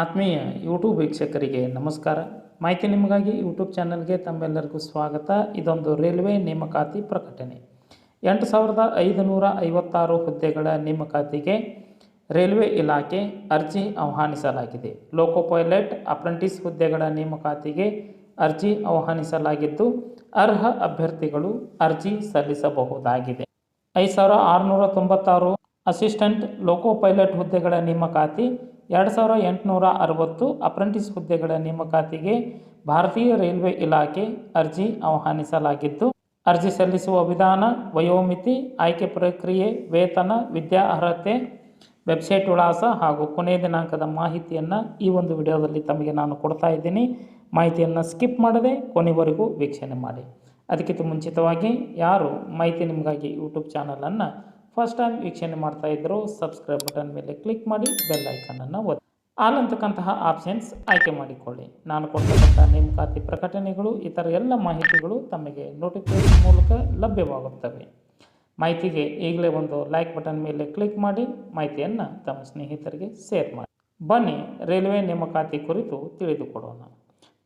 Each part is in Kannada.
ಆತ್ಮೀಯ ಯೂಟ್ಯೂಬ್ ವೀಕ್ಷಕರಿಗೆ ನಮಸ್ಕಾರ. ಮಾಹಿತಿ ನಿಮಗಾಗಿ ಯೂಟ್ಯೂಬ್ ಚಾನಲ್ಗೆ ತಮ್ಮೆಲ್ಲರಿಗೂ ಸ್ವಾಗತ. ಇದೊಂದು ರೈಲ್ವೆ ನೇಮಕಾತಿ ಪ್ರಕಟಣೆ. ಎಂಟು ಸಾವಿರದ ಐದುನೂರ ಐವತ್ತಾರು ಹುದ್ದೆಗಳ ನೇಮಕಾತಿಗೆ ರೈಲ್ವೆ ಇಲಾಖೆ ಅರ್ಜಿ ಆಹ್ವಾನಿಸಲಾಗಿದೆ. ಲೋಕೋ ಪೈಲಟ್ ಅಪ್ರೆಂಟಿಸ್ ಹುದ್ದೆಗಳ ನೇಮಕಾತಿಗೆ ಅರ್ಜಿ ಆಹ್ವಾನಿಸಲಾಗಿದ್ದು, ಅರ್ಹ ಅಭ್ಯರ್ಥಿಗಳು ಅರ್ಜಿ ಸಲ್ಲಿಸಬಹುದಾಗಿದೆ. ಐದು ಸಾವಿರ ಆರುನೂರ ತೊಂಬತ್ತಾರು ಅಸಿಸ್ಟೆಂಟ್ ಲೋಕೋ ಪೈಲಟ್ ಹುದ್ದೆಗಳ ನೇಮಕಾತಿ ಎರಡು ಸಾವಿರ ಎಂಟುನೂರ ಅರವತ್ತು ಅಪ್ರೆಂಟಿಸ್ ಹುದ್ದೆಗಳ ನೇಮಕಾತಿಗೆ ಭಾರತೀಯ ರೈಲ್ವೆ ಇಲಾಖೆ ಅರ್ಜಿ ಆಹ್ವಾನಿಸಲಾಗಿದ್ದು, ಅರ್ಜಿ ಸಲ್ಲಿಸುವ ವಿಧಾನ, ವಯೋಮಿತಿ, ಆಯ್ಕೆ ಪ್ರಕ್ರಿಯೆ, ವೇತನ, ವಿದ್ಯಾ ಅರ್ಹತೆ, ವೆಬ್ಸೈಟ್ ವಿಳಾಸ ಹಾಗೂ ಕೊನೆಯ ದಿನಾಂಕದ ಮಾಹಿತಿಯನ್ನು ಈ ಒಂದು ವಿಡಿಯೋದಲ್ಲಿ ತಮಗೆ ನಾನು ಕೊಡ್ತಾ ಇದ್ದೀನಿ. ಮಾಹಿತಿಯನ್ನು ಸ್ಕಿಪ್ ಮಾಡದೆ ಕೊನೆವರೆಗೂ ವೀಕ್ಷಣೆ ಮಾಡಿ. ಅದಕ್ಕಿಂತ ಮುಂಚಿತವಾಗಿ ಯಾರು ಮಾಹಿತಿ ನಿಮಗಾಗಿ ಯೂಟ್ಯೂಬ್ ಚಾನಲನ್ನು ಫಸ್ಟ್ ಟೈಮ್ ವೀಕ್ಷಣೆ ಮಾಡ್ತಾ ಇದ್ದರೂ ಸಬ್ಸ್ಕ್ರೈಬ್ ಬಟನ್ ಮೇಲೆ ಕ್ಲಿಕ್ ಮಾಡಿ ಬೆಲ್ ಐಕನನ್ನು ಒತ್ತಿ. ಆಲ್ ಅಂತಕ್ಕಂತಹ ಆಪ್ಷನ್ಸ್ ಆಯ್ಕೆ ಮಾಡಿಕೊಳ್ಳಿ. ನಾನು ಕೊಡ್ತಕ್ಕಂಥ ನೇಮಕಾತಿ ಪ್ರಕಟಣೆಗಳು, ಇತರ ಎಲ್ಲ ಮಾಹಿತಿಗಳು ತಮಗೆ ನೋಟಿಫಿಕೇಶನ್ ಮೂಲಕ ಲಭ್ಯವಾಗುತ್ತವೆ. ಮಾಹಿತಿಗೆ ಈಗಲೇ ಒಂದು ಲೈಕ್ ಬಟನ್ ಮೇಲೆ ಕ್ಲಿಕ್ ಮಾಡಿ ಮಾಹಿತಿಯನ್ನು ತಮ್ಮ ಸ್ನೇಹಿತರಿಗೆ ಶೇರ್ ಮಾಡಿ. ಬನ್ನಿ ರೈಲ್ವೆ ನೇಮಕಾತಿ ಕುರಿತು ತಿಳಿದುಕೊಡೋಣ.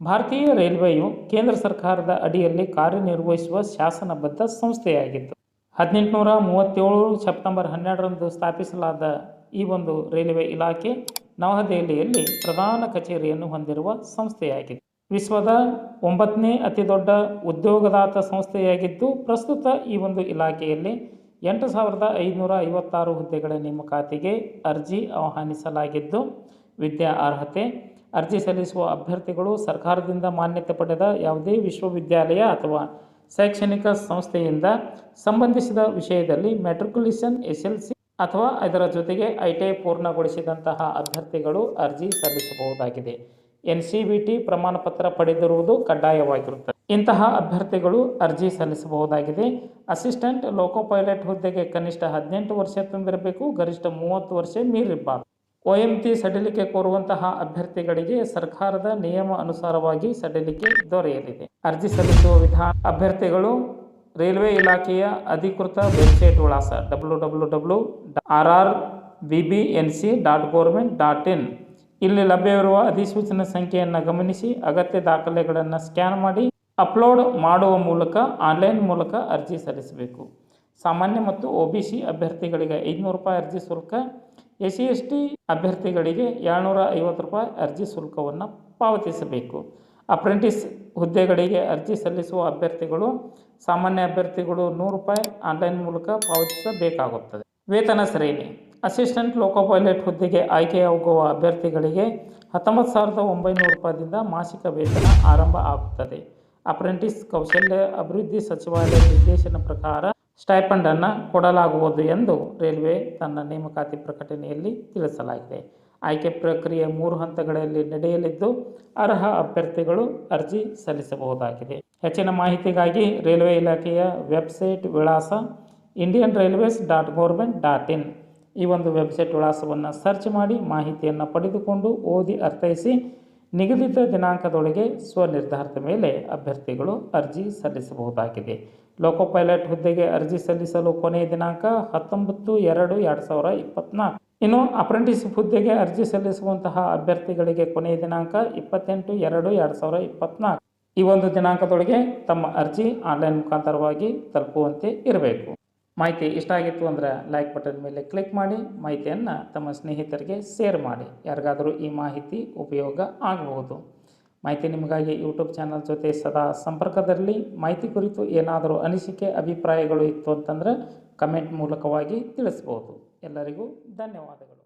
ಭಾರತೀಯ ರೈಲ್ವೆಯು ಕೇಂದ್ರ ಸರ್ಕಾರದ ಅಡಿಯಲ್ಲಿ ಕಾರ್ಯನಿರ್ವಹಿಸುವ ಶಾಸನಬದ್ಧ ಸಂಸ್ಥೆಯಾಗಿದ್ದು ಹದಿನೆಂಟುನೂರ ಮೂವತ್ತೇಳು ಸೆಪ್ಟೆಂಬರ್ ಹನ್ನೆರಡರಂದು ಸ್ಥಾಪಿಸಲಾದ ಈ ಒಂದು ರೈಲ್ವೆ ಇಲಾಖೆ ನವದೆಹಲಿಯಲ್ಲಿ ಪ್ರಧಾನ ಕಚೇರಿಯನ್ನು ಹೊಂದಿರುವ ಸಂಸ್ಥೆಯಾಗಿದೆ. ವಿಶ್ವದ ಒಂಬತ್ತನೇ ಅತಿದೊಡ್ಡ ಉದ್ಯೋಗದಾತ ಸಂಸ್ಥೆಯಾಗಿದ್ದು, ಪ್ರಸ್ತುತ ಈ ಒಂದು ಇಲಾಖೆಯಲ್ಲಿ ಎಂಟು ಸಾವಿರದ ಐದುನೂರ ಐವತ್ತಾರು ಹುದ್ದೆಗಳ ನೇಮಕಾತಿಗೆ ಅರ್ಜಿ ಆಹ್ವಾನಿಸಲಾಗಿದ್ದು, ವಿದ್ಯಾ ಅರ್ಹತೆ, ಅರ್ಜಿ ಸಲ್ಲಿಸುವ ಅಭ್ಯರ್ಥಿಗಳು ಸರ್ಕಾರದಿಂದ ಮಾನ್ಯತೆ ಪಡೆದ ಯಾವುದೇ ವಿಶ್ವವಿದ್ಯಾಲಯ ಅಥವಾ ಶೈಕ್ಷಣಿಕ ಸಂಸ್ಥೆಯಿಂದ ಸಂಬಂಧಿಸಿದ ವಿಷಯದಲ್ಲಿ ಮೆಟ್ರಿಕ್ಯುಲೇಷನ್ ಎಸ್ ಎಲ್ ಸಿ ಅಥವಾ ಇದರ ಜೊತೆಗೆ ಐ ಟಿ ಐ ಪೂರ್ಣಗೊಳಿಸಿದಂತಹ ಅಭ್ಯರ್ಥಿಗಳು ಅರ್ಜಿ ಸಲ್ಲಿಸಬಹುದಾಗಿದೆ. ಎನ್ ಸಿ ಬಿ ಟಿ ಪ್ರಮಾಣಪತ್ರ ಪಡೆದಿರುವುದು ಕಡ್ಡಾಯವಾಗಿರುತ್ತದೆ. ಇಂತಹ ಅಭ್ಯರ್ಥಿಗಳು ಅರ್ಜಿ ಸಲ್ಲಿಸಬಹುದಾಗಿದೆ. ಅಸಿಸ್ಟೆಂಟ್ ಲೋಕೋ ಪೈಲಟ್ ಹುದ್ದೆಗೆ ಕನಿಷ್ಠ ಹದಿನೆಂಟು ವರ್ಷ ತುಂಬಿರಬೇಕು, ಗರಿಷ್ಠ ಮೂವತ್ತು ವರ್ಷ ಮೀರಿರಬಾರದು. ಒ ಟಿ ಸಡಿಲಿಕೆ ಕೋರುವಂತಹ ಅಭ್ಯರ್ಥಿಗಳಿಗೆ ಸರ್ಕಾರದ ನಿಯಮ ಅನುಸಾರವಾಗಿ ಸಡಿಲಿಕೆ ದೊರೆಯಲಿದೆ. ಅರ್ಜಿ ಸಲ್ಲಿಸುವ ವಿಧಾನ, ಅಭ್ಯರ್ಥಿಗಳು ರೈಲ್ವೆ ಇಲಾಖೆಯ ಅಧಿಕೃತ ವೆಬ್ಸೈಟ್ ವಿಳಾಸ W W W R R B B N C dot government dot in. ಇಲ್ಲಿ ಲಭ್ಯವಿರುವ ಅಧಿಸೂಚನೆ ಸಂಖ್ಯೆಯನ್ನು ಗಮನಿಸಿ, ಅಗತ್ಯ ದಾಖಲೆಗಳನ್ನು ಸ್ಕ್ಯಾನ್ ಮಾಡಿ, ಅಪ್ಲೋಡ್ ಮಾಡುವ ಮೂಲಕ, ಆನ್ಲೈನ್ ಮೂಲಕ ಅರ್ಜಿ ಸಲ್ಲಿಸಬೇಕು. ಸಾಮಾನ್ಯ ಮತ್ತು ಒ ಬಿ ಸಿ ಅಭ್ಯರ್ಥಿಗಳಿಗೆ ಐದುನೂರು ರೂಪಾಯಿ ಅರ್ಜಿ ಶುಲ್ಕ, ಎಸ್ ಸಿ ಎಸ್ ಟಿ ಅಭ್ಯರ್ಥಿಗಳಿಗೆ ಏಳ್ನೂರ ಐವತ್ತು ರೂಪಾಯಿ ಅರ್ಜಿ ಶುಲ್ಕವನ್ನು ಪಾವತಿಸಬೇಕು. ಅಪ್ರೆಂಟಿಸ್ ಹುದ್ದೆಗಳಿಗೆ ಅರ್ಜಿ ಸಲ್ಲಿಸುವ ಅಭ್ಯರ್ಥಿಗಳು, ಸಾಮಾನ್ಯ ಅಭ್ಯರ್ಥಿಗಳು ನೂರು ರೂಪಾಯಿ ಆನ್ಲೈನ್ ಮೂಲಕ ಪಾವತಿಸಬೇಕಾಗುತ್ತದೆ. ವೇತನ ಶ್ರೇಣಿ, ಅಸಿಸ್ಟೆಂಟ್ ಲೋಕೋ ಪೈಲಟ್ ಹುದ್ದೆಗೆ ಆಯ್ಕೆಯಾಗುವ ಅಭ್ಯರ್ಥಿಗಳಿಗೆ ಹತ್ತೊಂಬತ್ತು ಸಾವಿರದ ಒಂಬೈನೂರು ರೂಪಾಯಿದಿಂದ ಮಾಸಿಕ ವೇತನ ಆರಂಭ ಆಗುತ್ತದೆ. ಅಪ್ರೆಂಟಿಸ್ ಕೌಶಲ್ಯ ಅಭಿವೃದ್ಧಿ ಸಚಿವಾಲಯ ನಿರ್ದೇಶನ ಪ್ರಕಾರ ಸ್ಟೈಪಂಡನ್ನು ಕೊಡಲಾಗುವುದು ಎಂದು ರೈಲ್ವೆ ತನ್ನ ನೇಮಕಾತಿ ಪ್ರಕಟಣೆಯಲ್ಲಿ ತಿಳಿಸಲಾಗಿದೆ. ಆಯ್ಕೆ ಪ್ರಕ್ರಿಯೆ ಮೂರು ಹಂತಗಳಲ್ಲಿ ನಡೆಯಲಿದ್ದು, ಅರ್ಹ ಅಭ್ಯರ್ಥಿಗಳು ಅರ್ಜಿ ಸಲ್ಲಿಸಬಹುದಾಗಿದೆ. ಹೆಚ್ಚಿನ ಮಾಹಿತಿಗಾಗಿ ರೈಲ್ವೆ ಇಲಾಖೆಯ ವೆಬ್ಸೈಟ್ ವಿಳಾಸ Indian railways dot government dot in ಈ ಒಂದು ವೆಬ್ಸೈಟ್ ವಿಳಾಸವನ್ನು ಸರ್ಚ್ ಮಾಡಿ ಮಾಹಿತಿಯನ್ನು ಪಡೆದುಕೊಂಡು ಓದಿ ಅರ್ಥೈಸಿ, ನಿಗದಿತ ದಿನಾಂಕದೊಳಗೆ ಸ್ವನಿರ್ಧಾರದ ಮೇಲೆ ಅಭ್ಯರ್ಥಿಗಳು ಅರ್ಜಿ ಸಲ್ಲಿಸಬಹುದಾಗಿದೆ. ಲೋಕೋ ಪೈಲಟ್ ಹುದ್ದೆಗೆ ಅರ್ಜಿ ಸಲ್ಲಿಸಲು ಕೊನೆಯ ದಿನಾಂಕ ಹತ್ತೊಂಬತ್ತು ಎರಡು ಎರಡು ಸಾವಿರ ಇಪ್ಪತ್ನಾಲ್ಕು. ಇನ್ನು ಅಪ್ರೆಂಟಿಸ್ ಹುದ್ದೆಗೆ ಅರ್ಜಿ ಸಲ್ಲಿಸುವಂತಹ ಅಭ್ಯರ್ಥಿಗಳಿಗೆ ಕೊನೆಯ ದಿನಾಂಕ ಇಪ್ಪತ್ತೆಂಟು ಎರಡು ಎರಡು ಸಾವಿರ ಇಪ್ಪತ್ನಾಲ್ಕು. ಈ ಒಂದು ದಿನಾಂಕದೊಳಗೆ ತಮ್ಮ ಅರ್ಜಿ ಆನ್ಲೈನ್ ಮುಖಾಂತರವಾಗಿ ತಲುಪುವಂತೆ ಇರಬೇಕು. ಮಾಹಿತಿ ಇಷ್ಟ ಆಗಿತ್ತು ಅಂದರೆ ಲೈಕ್ ಬಟನ್ ಮೇಲೆ ಕ್ಲಿಕ್ ಮಾಡಿ, ಮಾಹಿತಿಯನ್ನು ತಮ್ಮ ಸ್ನೇಹಿತರಿಗೆ ಶೇರ್ ಮಾಡಿ. ಯಾರಿಗಾದರೂ ಈ ಮಾಹಿತಿ ಉಪಯೋಗ ಆಗಬಹುದು. ಮಾಹಿತಿ ನಿಮಗಾಗಿ ಯೂಟ್ಯೂಬ್ ಚಾನಲ್ ಜೊತೆ ಸದಾ ಸಂಪರ್ಕದಲ್ಲಿ ಮಾಹಿತಿ ಕುರಿತು ಏನಾದರೂ ಅನಿಸಿಕೆ, ಅಭಿಪ್ರಾಯಗಳು ಇತ್ತು ಅಂತಂದರೆ ಕಮೆಂಟ್ ಮೂಲಕವಾಗಿ ತಿಳಿಸ್ಬೋದು. ಎಲ್ಲರಿಗೂ ಧನ್ಯವಾದಗಳು.